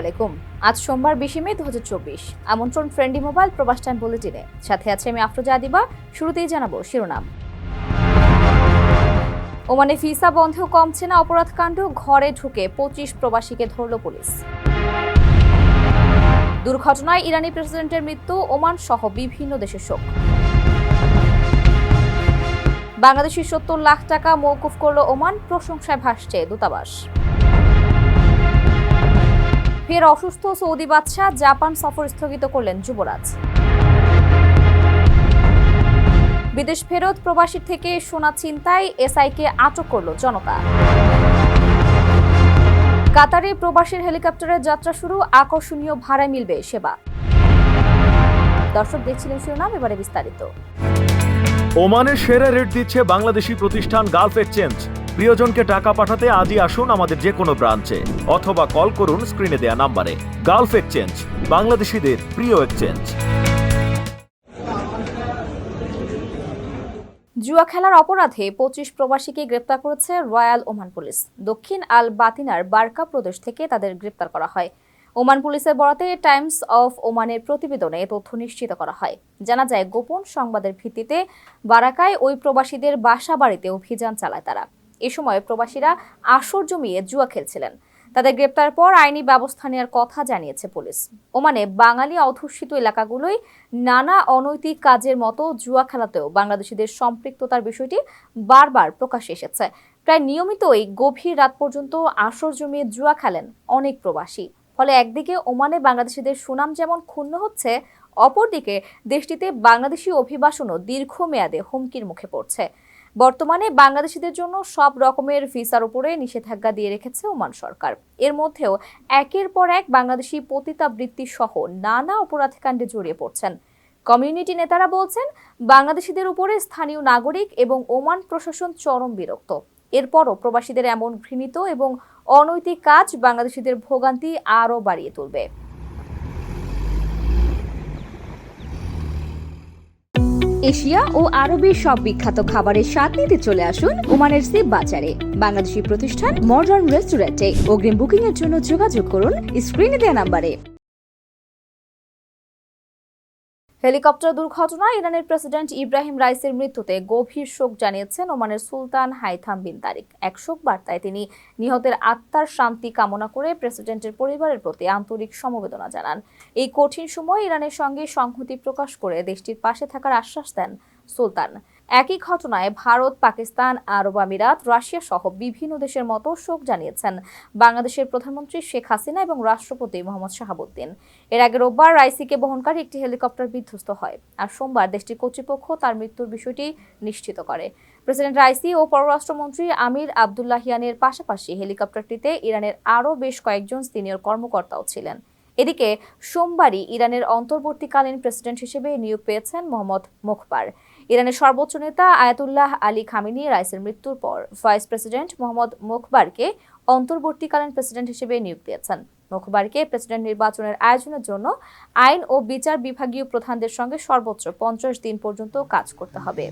আলাইকুম। আজ সোমবার বিশে মে দু আমন্ত্রণ ফ্রেন্ডি মোবাইল প্রবাস টাইম বুলেটিনে। সাথে আছে আমি আফরোজা আদিবা। শুরুতেই জানাব শিরোনাম। ওমানে ভিসা বন্ধ কমছে না অপরাধ কাণ্ড। ঘরে ঢুকে পঁচিশ প্রবাসীকে ধরল পুলিশ। দুর্ঘটনায় ইরানি প্রেসিডেন্টের মৃত্যু, ওমান সহ বিভিন্ন দেশের শোক। বাংলাদেশি সত্তর লাখ টাকা মৌকুফ করল ওমান। প্রশংসায় ভাসছে দূতাবাস। ফের অসুস্থ সৌদি বাদশাহ জাপান সফর স্থগিত করলেন যুবরাজ। বিদেশ ফেরত প্রবাসীর থেকে সোনা ছিনতাই, এসআইকে আটক করল জনতা। কাতারে প্রবাসীর হেলিকপ্টারের যাত্রা শুরু, আকর্ষণীয় ভাড়ায় মিলবে সেবা। দর্শক দেখছিলেন শিরোনাম, এবারে বিস্তারিত। ওমানের সেরা রেট দিচ্ছে বাংলাদেশি প্রতিষ্ঠান গালফ এক্সচেঞ্জ। প্রিয়জনকে টাকা পাঠাতে আজই আসুন আমাদের যে কোনো ব্রাঞ্চে, অথবা কল করুন স্ক্রিনে দেয়া নাম্বারে। গালফ এক্সচেঞ্জ, বাংলাদেশিদের প্রিয় এক্সচেঞ্জ। জুয়া খেলার অপরাধে পঁচিশ প্রবাসীকে গ্রেপ্তার করেছে রয়্যাল ওমান পুলিশ। দক্ষিণ আল বাতিনার বার্কা প্রদেশ থেকে তাদের গ্রেপ্তার করা হয়। ওমান পুলিশের বরাতে টাইমস অফ ওমানের প্রতিবেদনে তথ্য নিশ্চিত করা হয়। জানা যায়, গোপন সংবাদের ভিত্তিতে বারাকায় ওই প্রবাসীদের বাসা বাড়িতে অভিযান চালায় তারা। এ সময় প্রবাসীরা আসর জমিয়ে জুয়া খেলছিলেন। তাদের গ্রেপ্তার পর আইনি ব্যবস্থা নেওয়ার কথা জানিয়েছে পুলিশ। ওমানে বাঙালি অধ্যুষিত এলাকাগুলোই নানা অনৈতিক কাজের মতো জুয়া খেলাতেও বাংলাদেশিদের সম্পৃক্ততার বিষয়টি বারবার প্রকাশ্যে এসেছে। প্রায় নিয়মিতই গভীর রাত পর্যন্ত আসর জমিয়ে জুয়া খেলেন অনেক প্রবাসী। ফলে একদিকে ওমানে বাংলাদেশিদের সুনাম যেমন ক্ষুণ্ণ হচ্ছে, অপরদিকে দেশটিতে বাংলাদেশি অভিবাসনও দীর্ঘমেয়াদে হুমকির মুখে পড়ছে। বর্তমানে বাংলাদেশিদের জন্য সব রকমের ভিসার উপরে নিষেধাজ্ঞা দিয়ে রেখেছে ওমান সরকার। এর মধ্যেও একের পর এক বাংলাদেশি পতিতাবৃত্তি সহ নানা অপরাধকাণ্ডে জড়িয়ে পড়ছেন। কমিউনিটি নেতারা বলছেন, বাংলাদেশিদের উপরে স্থানীয় নাগরিক এবং ওমান প্রশাসন চরম বিরক্ত। এরপরও প্রবাসীদের এমন ঘৃণিত এবং অনৈতিক কাজ বাংলাদেশিদের ভোগান্তি আরও বাড়িয়ে তুলবে। এশিয়া ও আরবের সব বিখ্যাত খাবারের স্বাদ নিতে চলে আসুন ওমানের সিপ বাজারে। বাংলাদেশি প্রতিষ্ঠান মডার্ন রেস্টুরেন্টে। অগ্রিম বুকিং এর জন্য যোগাযোগ করুন স্ক্রিনে দেওয়া নাম্বারে। হেলিকপ্টার দুর্ঘটনায় ইরানের প্রেসিডেন্ট ইব্রাহিম রাইসের মৃত্যুতে গভীর শোক জানিয়েছেন ওমানের সুলতান হাইথাম বিন তারিক। এক শোক বার্তায় তিনি নিহতের আত্মার শান্তি কামনা করে প্রেসিডেন্টের পরিবারের প্রতি আন্তরিক সমবেদনা জানান। এই কঠিন সময় ইরানের সঙ্গে সংহতি প্রকাশ করে দেশটির পাশে থাকার আশ্বাস দেন সুলতান। একই ঘটনায় ভারত, পাকিস্তান, আরব আমিরাত, রাশিয়া সহ বিভিন্ন দেশের মতো শোক জানিয়েছেন বাংলাদেশের প্রধানমন্ত্রী শেখ হাসিনা এবং রাষ্ট্রপতি মোহাম্মদ শাহাবুদ্দিন। এর আগে রোববার রাইসিকে বহনকারী একটি হেলিকপ্টার বিধ্বস্ত হয় আর সোমবার দেশটির কর্তৃপক্ষ তার মৃত্যুর বিষয়টি নিশ্চিত করে। প্রেসিডেন্ট রাইসি ও পররাষ্ট্রমন্ত্রী আমির আবদুল্লাহিয়ানের পাশাপাশি হেলিকপ্টারটিতে ইরানের আরও বেশ কয়েকজন সিনিয়র কর্মকর্তাও ছিলেন। এদিকে সোমবারই ইরানের অন্তর্বর্তীকালীন প্রেসিডেন্ট হিসেবে নিয়োগ পেয়েছেন মোহাম্মদ মুখবার। ইরানের সর্বোচ্চ নেতা আয়াতুল্লাহ আলী খামিনি রাইসের মৃত্যুর পর ভাইস প্রেসিডেন্ট মোহাম্মদ মুখবারকে অন্তর্বর্তীকালীন প্রেসিডেন্ট হিসেবে নিয়োগ দিয়েছেন। মুখবারকে প্রেসিডেন্ট নির্বাচনের আয়োজনের জন্য আইন ও বিচার বিভাগীয় প্রধানদের সঙ্গে সর্বোচ্চ পঞ্চাশ দিন পর্যন্ত কাজ করতে হবে।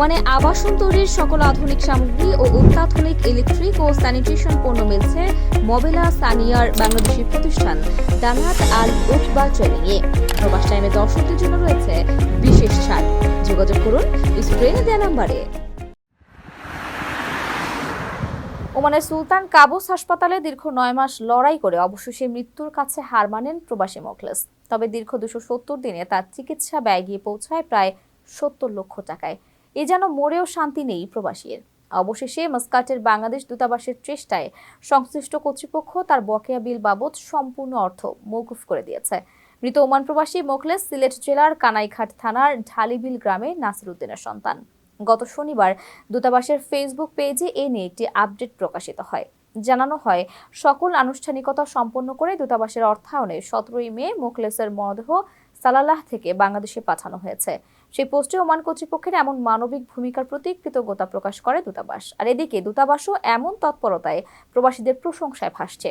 ওমানে আবাসন তৈরির সকল আধুনিক সামগ্রী ও অত্যাধুনিক ইলেকট্রিক ও স্যানিটেশন পণ্য মিলছে মবেলা সানিয়ার বাংলাদেশি প্রতিষ্ঠান দানাত আল উকবা ট্রেনিং এ প্রবাস টাইমে দর্শকদের জন্য রয়েছে বিশেষ ছাড়। যোগাযোগ করুন, স্ক্রিনে দেওয়া নাম্বারে। ওমানের সুলতান কাবুস হাসপাতালে দীর্ঘ নয় মাস লড়াই করে অবশেষে মৃত্যুর কাছে হার মানেন প্রবাসী মোখলেস। তবে দীর্ঘ দুশো সত্তর দিনে তার চিকিৎসা ব্যয় গিয়ে পৌঁছায় প্রায় সত্তর লক্ষ টাকায়। এ যেন মরেও শান্তি নেই প্রবাসীর। অবশেষে মাস্কাটের বাংলাদেশ দূতাবাসের চেষ্টায় সংশ্লিষ্ট কর্তৃপক্ষ তার বকেয়া বিল বাবদ সম্পূর্ণ অর্থ মৌকুফ করে দিয়েছে। মৃত ওমান প্রবাসী মোখলেস সিলেট জেলার কানাইঘাট থানার ঢালিবিল গ্রামে নাসির উদ্দিনের সন্তান। গত শনিবার দূতাবাসের ফেসবুক পেজে এ নিয়ে একটি আপডেট প্রকাশিত হয়। জানানো হয়, সকল আনুষ্ঠানিকতা সম্পন্ন করে দূতাবাসের অর্থায়নে সতেরোই মে মোখলেসের মরদেহ সালালাহ থেকে বাংলাদেশে পাঠানো হয়েছে। সেই পোস্টে ওমান কর্তৃপক্ষের এমন মানবিক ভূমিকার প্রতি কৃতজ্ঞতা প্রকাশ করে দূতাবাস। আর এদিকে দূতাবাসও এমন তৎপরতায় প্রবাসীদের প্রশংসায় ভাসছে।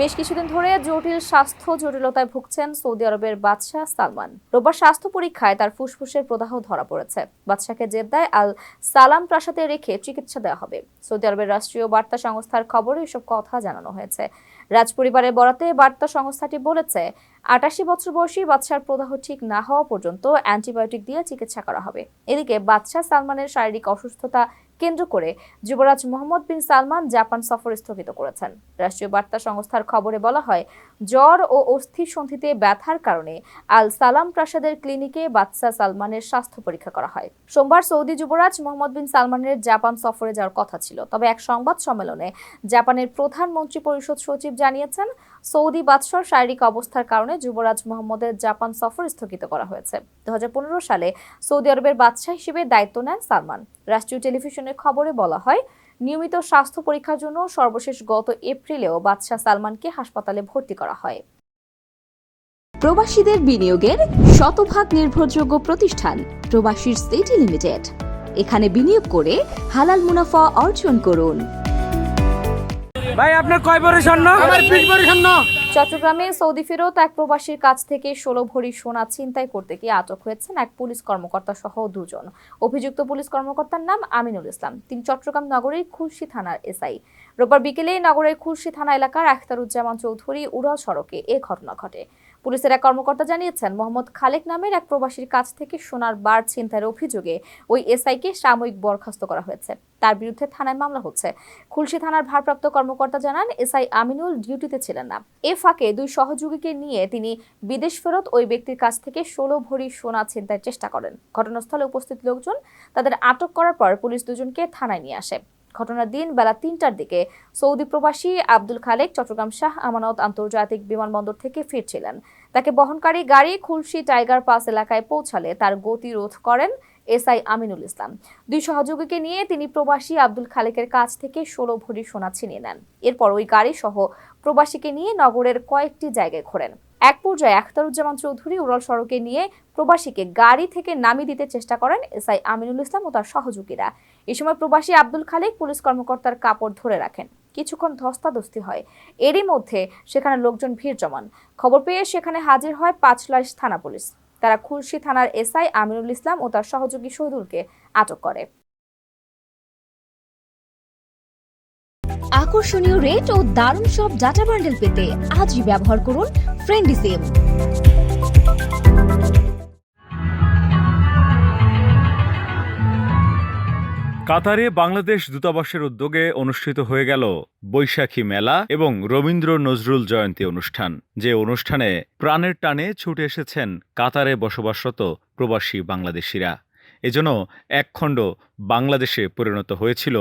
বেশ কিছুদিন ধরে জটিল স্বাস্থ্য জটিলতায় ভুগছেন সৌদি আরবের বাদশাহ সালমান। রোববার স্বাস্থ্য পরীক্ষায় তার ফুসফুসের প্রদাহ ধরা পড়েছে। বাদশাকে জেদ্দায় আল সালাম প্রাসাদে রেখে চিকিৎসা দেওয়া হবে। সৌদি আরবের রাষ্ট্রীয় বার্তা সংস্থার খবরে এসব কথা জানানো হয়েছে। রাজপরিবারের বরাতে বার্তা সংস্থাটি বলেছে, আটাশি বছর বয়সী বাদশার প্রদাহ ঠিক না হওয়া পর্যন্ত অ্যান্টিবায়োটিক দিয়ে চিকিৎসা করা হবে। এদিকে বাদশাহ সালমানের শারীরিক অসুস্থতা কেন্দ্র করে যুবরাজ মোহাম্মদ বিন সালমান জাপান সফর স্থগিত করেছেন। রাষ্ট্রীয় বার্তা সংস্থার খবরে বলা হয়, জ্বর ও অস্থি সন্ধিতে ব্যথার কারণে আল সালাম প্রাসাদের ক্লিনিকে বাদশাহ সালমানের স্বাস্থ্য পরীক্ষা করা হয়। সোমবার সৌদি যুবরাজ মোহাম্মদ বিন সালমানের জাপান সফরে যাওয়ার কথা ছিল। তবে এক সংবাদ সম্মেলনে জাপানের প্রধানমন্ত্রী পরিষদ সচিব জানিয়েছেন সৌদি বাদশার শারীরিক অবস্থার কারণে যুবরাজ মোহাম্মদের জাপান সফর স্থগিত করা হয়েছে। দুহাজার পনেরো সালে সৌদি আরবের বাদশাহ হিসেবে দায়িত্ব নেন সালমান। রাষ্ট্রীয় টেলিভিশনের খবরে বলা হয়, নিয়মিত স্বাস্থ্য পরীক্ষার জন্য সর্বশেষ গত এপ্রিলেও বাদশাহ সালমানকে হাসপাতালে ভর্তি করা হয়। প্রবাসীদের বিনিয়োগের শতভাগ নির্ভরযোগ্য প্রতিষ্ঠান প্রবাসীর সিটি লিমিটেড। এখানে বিনিয়োগ করে হালাল মুনাফা অর্জন করুন। ভাই আপনার কয় ভরি স্বর্ণ? আমার বিশ ভরি স্বর্ণ। চট্টগ্রামে সৌদি ফেরত এক প্রবাসীর কাছ থেকে ষোলো ভরি সোনা ছিনতাই করতে গিয়ে আটক হয়েছেন এক পুলিশ কর্মকর্তা সহ দুজন। অভিযুক্ত পুলিশ কর্মকর্তার নাম আমিনুল ইসলাম। তিনি চট্টগ্রাম নগরের খুলশি থানার এসআই। রোববার বিকেলে নগরের খুলশি থানা এলাকার আখতারুজ্জামান চৌধুরী উড়াল সড়কে এ ঘটনা ঘটে। পুলিশের এক কর্মকর্তা জানিয়েছেন, মোহাম্মদ খালেক নামের এক প্রবাসীর কাছ থেকে সোনার বার ছিনতাইয়ের অভিযোগে ওই এসআইকে সাময়িক বরখাস্ত করা হয়েছে। তার বিরুদ্ধে থানায় মামলা হচ্ছে। খুলশি থানার ভারপ্রাপ্ত কর্মকর্তা জানান, এসআই আমিনুল ডিউটিতে ছিলেন না। এ ফাঁকে দুই সহযোগীকে নিয়ে তিনি বিদেশ ফেরত ওই ব্যক্তির কাছ থেকে ষোলো ভরি সোনা ছিনতাইয়ের চেষ্টা করেন। ঘটনাস্থলে উপস্থিত লোকজন তাদের আটক করার পর পুলিশ দুজনকে থানায় নিয়ে আসে। ঘটনার দিন বেলা তিনটার দিকে সৌদি প্রবাসী আব্দুল খালেক চট্টগ্রাম শাহ আমানত আন্তর্জাতিক বিমানবন্দর থেকে ফিরছিলেন। তাকে বহনকারী গাড়ি খুলশি টাইগার পাস এলাকায় পৌঁছালে তার গতি রোধ করেন এসআই আমিনুল ইসলাম। দুই সহযোগীকে নিয়ে তিনি প্রবাসী আব্দুল খালেকের কাছ থেকে ষোলো ভরি সোনা ছিনিয়ে নেন। এরপর ওই গাড়ি সহ প্রবাসীকে নিয়ে নগরের কয়েকটি জায়গায় ঘোরেন। এক পর্যায়ে আখতারুজ্জামান চৌধুরী উড়াল সড়কে নিয়ে প্রবাসীকে গাড়ি থেকে নামিয়ে দিতে চেষ্টা করেন এসআই আমিনুল ইসলাম ও তার সহযোগীরা। এ সময় প্রবাসী আব্দুল খালেক পুলিশ কর্মকর্তার কাপড় ধরে রাখেন। কিছুক্ষণ ধস্তাধস্তি হয়। এরই মধ্যে সেখানে লোকজন ভিড় জমান। খবর পেয়ে সেখানে হাজির হয় পাঁচলাইশ থানা পুলিশ। তারা খুলশি থানার এসআই আমিনুল ইসলাম ও তার সহযোগী শহীদুলকে আটক করে। আকর্ষণীয় রেট ও দারুণ সব ডাটা বান্ডেল পেতে আজই ব্যবহার করুন ফ্রেন্ডি কাতারে বাংলাদেশ দূতাবাসের উদ্যোগে অনুষ্ঠিত হয়ে গেল বৈশাখী মেলা এবং রবীন্দ্র নজরুল জয়ন্তী অনুষ্ঠান, যে অনুষ্ঠানে প্রাণের টানে ছুটে এসেছেন কাতারে বসবাসরত প্রবাসী বাংলাদেশিরা। এজন্য একখণ্ড বাংলাদেশে পরিণত হয়েছিল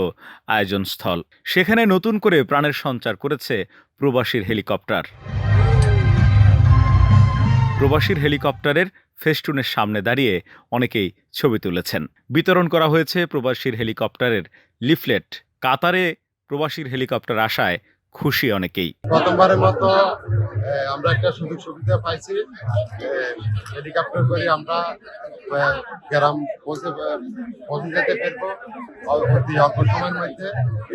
আয়োজনস্থল। সেখানে নতুন করে প্রাণের সঞ্চার করেছে প্রবাসীর হেলিকপ্টার। প্রবাসীর হেলিকপ্টারের ফেস্টুনের সামনে দাঁড়িয়ে অনেকেই ছবি তুলেছেন। বিতরণ করা হয়েছে প্রবাসীর হেলিকপ্টারের লিফলেট। কাতারে প্রবাসীর হেলিকপ্টার আসায় খুশি অনেকেই। প্রথমবারের মতো আমরা একটা সুযোগ সুবিধা পাইছি। হেলিকপ্টার করে আমরা গ্রাম পৌঁছে পৌঁছে যেতে পারব। অতি অল্প সময়ের মধ্যে।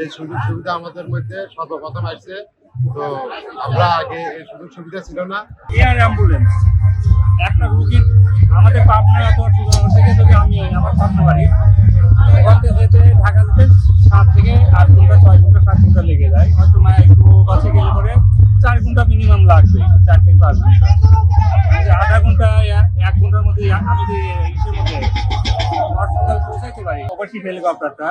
এই সুযোগ সুবিধা আমাদের মধ্যে সর্বপ্রথম আসছে। তো আমরা আগে এই সুযোগ সুবিধা ছিল না। Air ambulance. একটা রুগী আমাদের পাবনা থেকে আমি আমার পাবনা বাড়ি ওখান থেকে যেতে ঢাকা যেতে সাত থেকে আট ঘণ্টা, ছয় ঘণ্টা, সাত ঘণ্টা লেগে যায়। হয়তো একটু বাসে গেলে পরে চার ঘণ্টা মিনিমাম লাগবে, চার থেকে পাঁচ ঘণ্টা। আধা ঘণ্টা, এক- ঘণ্টার মধ্যে আমি যদি ইসের মধ্যে হসপিটাল পৌঁছাইতে পারি, অবশ্যই হেলিকপ্টারটা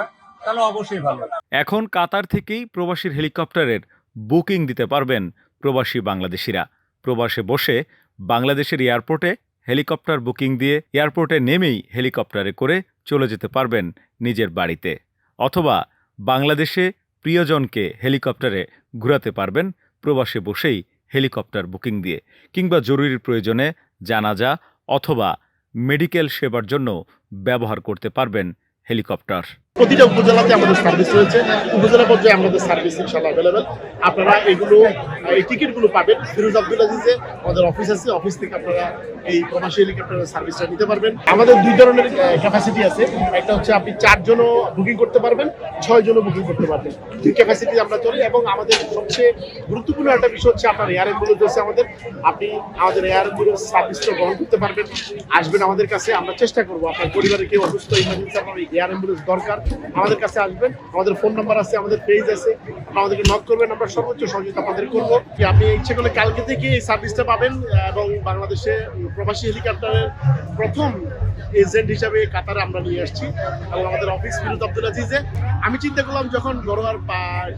এখন কাতার থেকেই প্রবাসীর হেলিকপ্টারের বুকিং দিতে পারবেন প্রবাসী বাংলাদেশিরা। প্রবাসে বসে বাংলাদেশের এয়ারপোর্টে হেলিকপ্টার বুকিং দিয়ে এয়ারপোর্টে নেমেই হেলিকপ্টারে করে চলে যেতে পারবেন নিজের বাড়িতে। অথবা বাংলাদেশে প্রিয়জনকে হেলিকপ্টারে ঘুরাতে পারবেন প্রবাসে বসেই হেলিকপ্টার বুকিং দিয়ে। কিংবা জরুরি প্রয়োজনে জানাজা অথবা মেডিকেল সেবার জন্য ব্যবহার করতে পারবেন হেলিকপ্টার। প্রতিটা উপজেলাতে আমাদের সার্ভিস রয়েছে। উপজেলা পর্যায়ে আমাদের সার্ভিস ইনশাল্লাহ অ্যাভেলেবেল আপনারা এগুলো, এই টিকিটগুলো পাবেন। ফিরোজ আব্দুল আজিজে আমাদের অফিস আছে। অফিস থেকে আপনারা এই প্রবাসী হেলিকপ্টারের সার্ভিসটা নিতে পারবেন। আমাদের দুই ধরনের ক্যাপাসিটি আছে। একটা হচ্ছে আপনি চারজনও বুকিং করতে পারবেন ছয় জনও বুকিং করতে পারবেন। দুই ক্যাপাসিটি আমরা চলি এবং আমাদের সবচেয়ে গুরুত্বপূর্ণ একটা বিষয় হচ্ছে আপনার এয়ার অ্যাম্বুলেন্স আছে আমাদের। আপনি আমাদের এয়ার অ্যাম্বুলেন্স সার্ভিসটা গ্রহণ করতে পারবেন। আসবেন আমাদের কাছে। আমরা চেষ্টা করব আপনার পরিবারে কেউ অসুস্থ ইমার্জেন্সি আপনার এয়ার অ্যাম্বুলেন্স দরকার। আমাদের কাছে আসবেন, আমাদের ফোন নাম্বার আছে, আমাদের পেজ আছে, আমাদেরকে নক করবেন, আমরা সর্বোচ্চ সহযোগিতা আপনাদের করব। আপনি ইচ্ছে করলে কালকে থেকে এই সার্ভিসটা পাবেন এবং বাংলাদেশে প্রবাসী হেলিকপ্টারের প্রথম এজেন্ট হিসাবে কাতারে আমরা নিয়ে আসছি এবং আমাদের অফিস ফিরোজ আব্দুল আজিজে। আমি চিন্তা করলাম, যখন ঘরোয়ার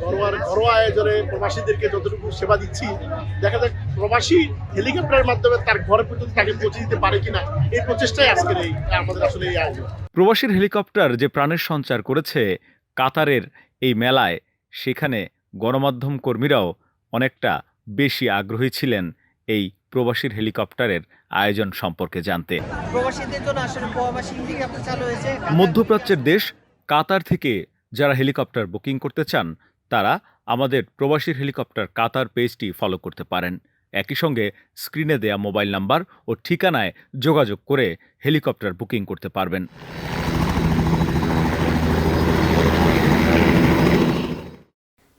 ঘরোয়ার, ঘরোয়া আয়োজনে প্রবাসীদেরকে যতটুকু সেবা দিচ্ছি, দেখা যাক প্রবাসী হেলিকপ্টারের মাধ্যমে তার ঘরে পর্যন্ত তাকে পৌঁছে দিতে পারে কিনা। এই প্রচেষ্টাই আজকের এই, আমাদের আসলে এই আয়োজন। প্রবাসীর হেলিকপ্টার যে প্রাণের সঞ্চার করেছে কাতারের এই মেলায়, সেখানে গণমাধ্যম কর্মীরাও অনেকটা বেশি আগ্রহী ছিলেন এই প্রবাসীর হেলিকপ্টারের আয়োজন সম্পর্কে জানতে। মধ্যপ্রাচ্যের দেশ কাতার থেকে যারা হেলিকপ্টার বুকিং করতে চান তারা আমাদের প্রবাসীর হেলিকপ্টার কাতার পেজটি ফলো করতে পারেন। একই সঙ্গে স্ক্রিনে দেয়া মোবাইল নাম্বার ও ঠিকানায় যোগাযোগ করে হেলিকপ্টার বুকিং করতে পারবেন।